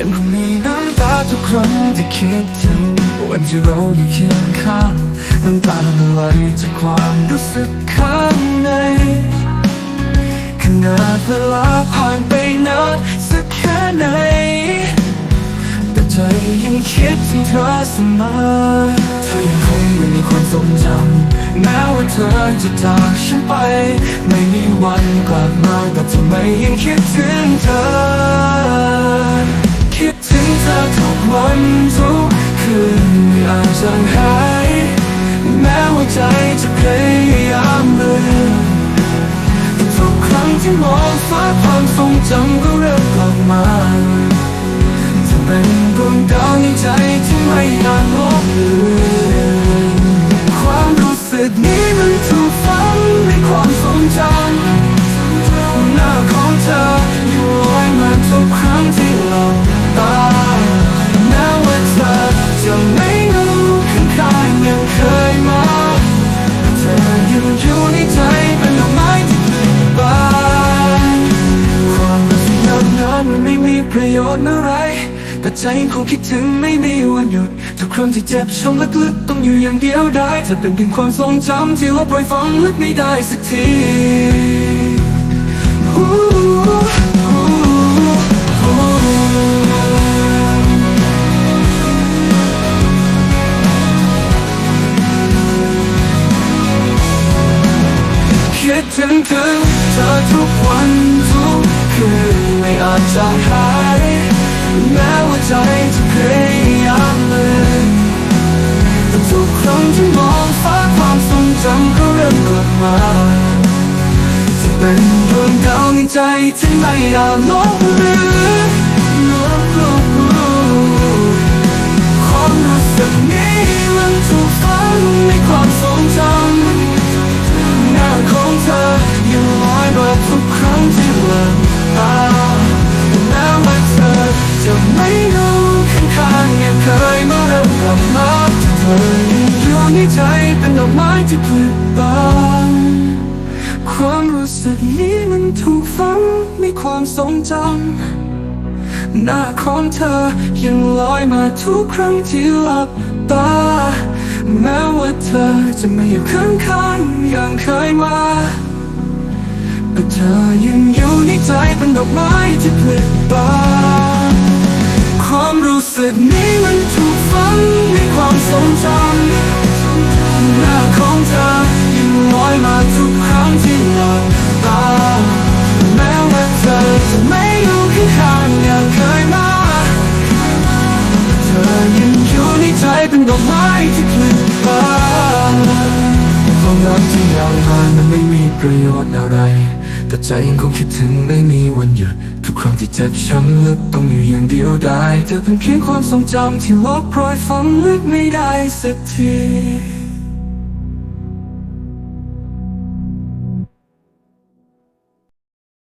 ยังคงมีน้ำตาทุกครั้งที่คิดถึงวันที่เราอยู่เคียงข้างน้ำตาละลายจากความรู้สึกข้างในขนาดเวลาผ่านไปนานสักแค่ไหน แต่ใจยังคิดถึงเธอเสมอเธอยังคงอยู่ในความทรงจำแม้ว่าเธอจะจากฉันไป ไม่มีวันกลับมาแต่ทำไมยังคิดถึงเธอ เธอทุกวันทุกคืนไม่อาจจางหาย แม้ว่าใจจะพยายามลืมทุกครั้งที่มองฟ้าความทรงจำก็เริ่ม ยชน์อะไร แต่ใจยังคงคิดถึงไม่มีวันหยุด ทุกครั้งที่เจ็บช้ำลึกๆต้องอยู่อย่างเดียวได้เธอเป็นเพียงความทรงจำที่ลบรอยฝังลึกไม่ได้สักทีคิดถึงถึงเธอทุกวันทุกคืนไม่อาจจะหาย แม้ว่าใจจะพยายามเลยแต่ทุกครั้งที่มองฟ้าความทรงจำก็เริ่มกลับมาจะเป็นดวงดาวในใจที่ไม่อาจลบเลือน เคยมาเริ่มกลับมาเธอยอยู่ในใจเป็นดอกไม้ที่ผลิบานความรู้สึกนี้มันถูกฝังในความทรงจำหน้าของเธอยังลอยมาทุกครั้งที่หลับตา แม้ว่าเธอจะไม่อยู่ข้างๆอย่างเคยมาแต่เธอยังอยู่ในใจเป็นดอกไม้ที่ผลิบาน ความรู้สึกนี้มันถูกฝังในความทรงจำหน้าของเธอยังลอยมาทุกครั้งที่หลับตาแม้ว่าเธอจะไม่อยู่ข้างๆอย่างเคยมาเธอยังอยู่ในใจเป็นดอกไม้ที่ผลิบานความรักที่ยาวนานมันไม่มีประโยชน์อะไร แต่ใจยังคงคิดถึงไม่มีวันหยุดทุกครั้งที่เจ็บช้ำลึกต้องอยู่อย่างเดียวได้เธอเป็นเพียงความทรงจำที่ลบรอยฝังลึกไม่ได้สักที